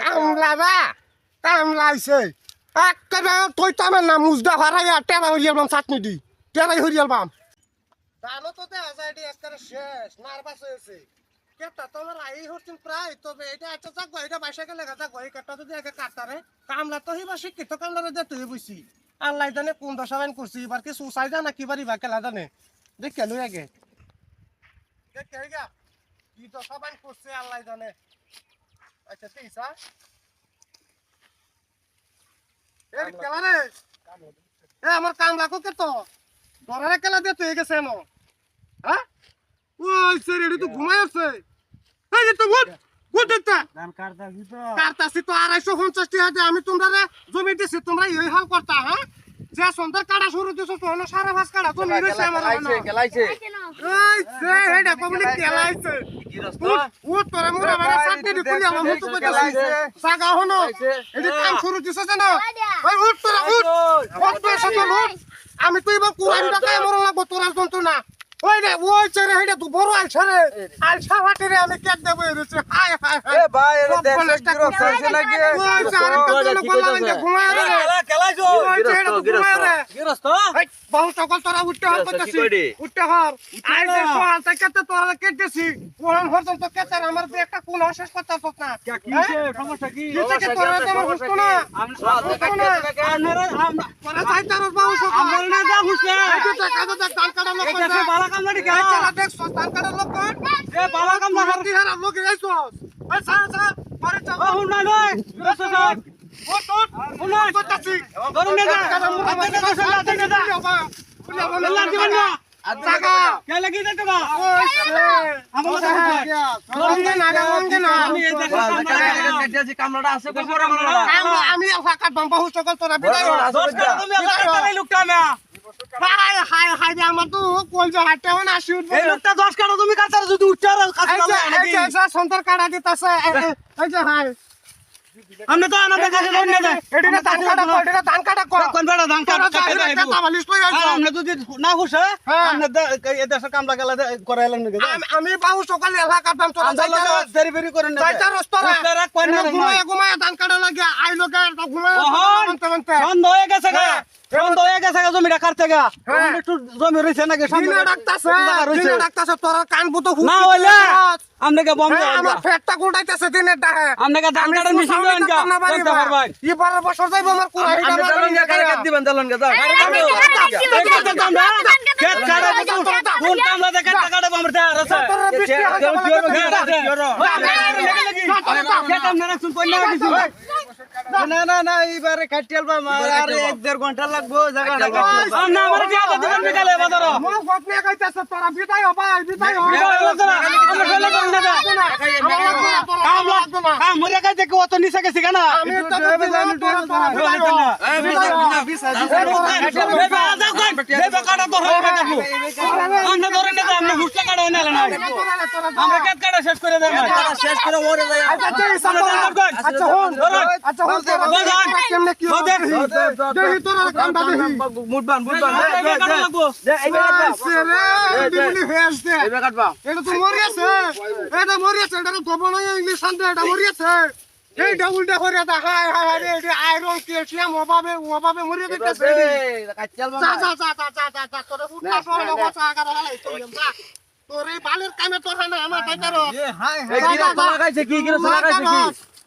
কামলা না কামলা আইছে একেবারে তুই তো আমার নাম মুজদা হারাইয়া টেরা হরিয়াল বাম চাটনি দি টেরাই হরিয়াল বাম জানো তো দেখা যায় এটি একেবারে শেষ নার্ভাস হয়েছে কেটা তোমার আই হচ্ছেন প্রায় তবে এটা একটা যাক এটা বাইসা গেলে যাক এই কেটা যদি একে কাটারে কামলা তো হিবা শিক্ষিত কামলারে দে তুই বুঝছি আল্লাহ জানে কোন দশা বাইন করছি এবার কি সুসাই জানা কি বাড়ি বা কেলা জানে দেখ কেলু আগে দেখ কে গা কি দশা বাইন করছে আল্লাহ জানে আচ্ছা ঠিক আছে এই কেলা রে? এ আমার কাম লাগো কে তো? ডরারে কেলা দিয়ে তুই গেছে ন হ্যাঁ? ওই সে রেডি তো আছে। এই যে তো কাটতাছি টাকা দিয়ে। আমি তোমরা জমি দিছি তোমরা এই হাল করতা হ্যাঁ? যে সন্ধ্যার কাটা শুরু দিছো তো হলো সাড়ে পাঁচ কাটা জমি আমার। গেলাইছে আমি তো এবার কুরান টাকায় মরণ লাগবো তোরা যন্ত্রণা ওই রে ওই ছেড়ে এইটা তো বড় আলছা রে। আলছা ফাটি রে আমি কেক দেবো এসেছে হায় হায় হায়। এ ভাই এর দেখ কলেজটা গিরো খাইছে নাকি ওই আরেকটা জন্য বললাম যে ঘুমায় রে। এটা রে গিরস্ত এই, সকল তোরা উঠতে হর করতেছি উঠতে হর আই যে সকাল থেকে তো তোরা কেটেছি। কোন হরতন তো কেটে আমার একটা কোন শেষ করতে পারছ না। কি সমস্যা কি? কি থেকে তোরা তো আমার না আমি হুস্তো না? আপনারা আমরা তোরা চাইতে আর বাবু সকল আমরা না যা হুসে এই যে টাকা তো দেখ, ধান লোক না। বালা কাম না চালা দেখ, ধান লোক কই। এ বালা কাম না হারা লোক পরে চল। হুন না নয়। আমি আমার তো কলজা হাঁটতে না, আসি এই লোকটা দশ কাটা তুমি কাটার যদি উঠতে আর যে, সন্তান কাটা দিতাছে, এই- যে। আমরা তো আমাদের কাছে ধরে না দেয় এডিটা ধান কাটা কর, এডিটা ধান কাটা কর। কোন বেড়া ধান কাটা কাটে দেয় কাটা বালিশ লই আইছো। আমরা যদি না হ্যাঁ। আমরা এই দেশে কামলা গেলে করে এলেন নাকি আমি- আমি সকালে এলাকা কাটতাম, তোরা যাইতা দেরি বেরি করে না যাইতা রস তোরা। তোরা কোন না এনে ঘুমায়া ঘুমায়া ধান কাটা লাগে, আই লোকে একটা ঘুমায়া ওহন। মানতে মানতে। বন্ধ হয়ে গেছে গা হ্যাঁ। বন্ধ হয়ে গেছে গা জমিটা কাটতে গা হ্যাঁ। এখন একটু জমি রয়েছে নাকি সামনে দিনে ডাকতাছে, জায়গা দিনে ডাকতাছে, তোরা কান বুতো না হইলে। আপনাকে হ্যাঁ, আমার ফেটটা গুলটাইতেছে দিনের ডাহে। আপনাকে ধান কাটার মেশিন দেন কা বা। পারবেন এবারের বছর যাইবো আমার কুড়া, আমার দেখাইয়া। কাট দিবেন দালন গে তো না খেত কাটা কোন কামলা দেখে আছে হইতে কেউ বলে কেউ দিতে। খেত আমরা শুন কই কিছু না না না এইবারে কাটিয়াল বা আর এক দেড় ঘণ্টা লাগবো জায়গাটা বিকালে বাজার আমার গপ নিয়ে গাইতেছে, তোরা বিদায় হ ভাই, বিদায় হ। বিদায় হলো আমরা ফেলে দেন না। আমার লাগবে না। কাম মরে গাইতে কি অত নিচে গেছি কেন আমি তো হ। আমরা কেত কাটা শেষ করে দেব শেষ করে ওরে যায় আচ্ছা, দেহি সামনে। আচ্ছা, হন। আচ্ছা, হন, কেমনে কি হবে? দেহি, দেহি, তোরা কামটা দেহি। মুটবান মুটবান কাটবা? এটা তো মরিয়াছে। এটা মরিয়াছে এটা তো ধোবো ইংলিশ শান্তি এটা মরিয়াছে। এইটা উল্টা করে হায় হায় হায় রে এটা আয়রন ক্যালসিয়াম অভাবে অভাবে মরিয়ে দিতেছে। তোরে হালাই তো যা। তোর এই বালের কামে তোর না আমার তাইতারো এই গিরা লাগাইছে কি? গিরা লাগাইছে কি একটু যা, যা,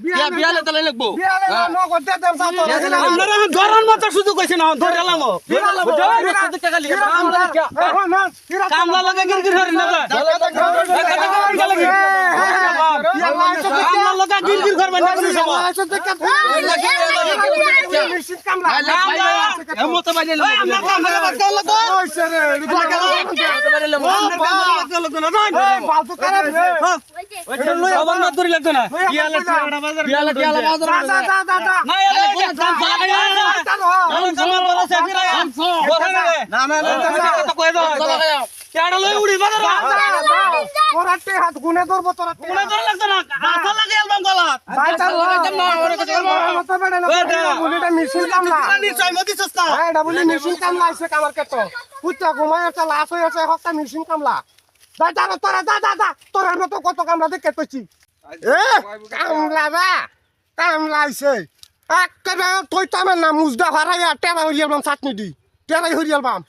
বিয়া বিয়ালে তালে লাগবো আপনারা ধরার মতো শুধু কইছেন ধরে এলাম কামলা লাগে গিরগির হরি না কামলা লাগা গিরগির ঘর মানে এমত বাইলে আমরা কামলা লাগা লাগা সবার না দূরে লাগতো না? বিয়ালে টিয়াড়া বাজার বিয়ালে টিয়ালা বাজার না এলে কাম লাগা কাম বলছে না না না না, না। তো কই দাও কেডা লই উড়ি? বাজার তোরা টে হাত গুনে ধরবো তোরা টে ধরে লাগছ না। লাগে অ্যালবাম গলাত চাল মতো বেড়ে না মিছিল কামলা নিশ্চয় মদিছস না এটা বলি মিছিল কামলা আছে কামার পুত্রা ঘুমাই আছে লাশ হয়ে আছে মিছিল কামলা। যা যা তোরা যা যা যা। তোর মতো কত কামলা দেখে পেছি এ কামলা বা কামলা আইছে। একেবারে তুই তো আমার নাম মুজদা হারাইয়া টেরা হরিয়াল বাম চাটনি দি টেরাই হরিয়াল বাম।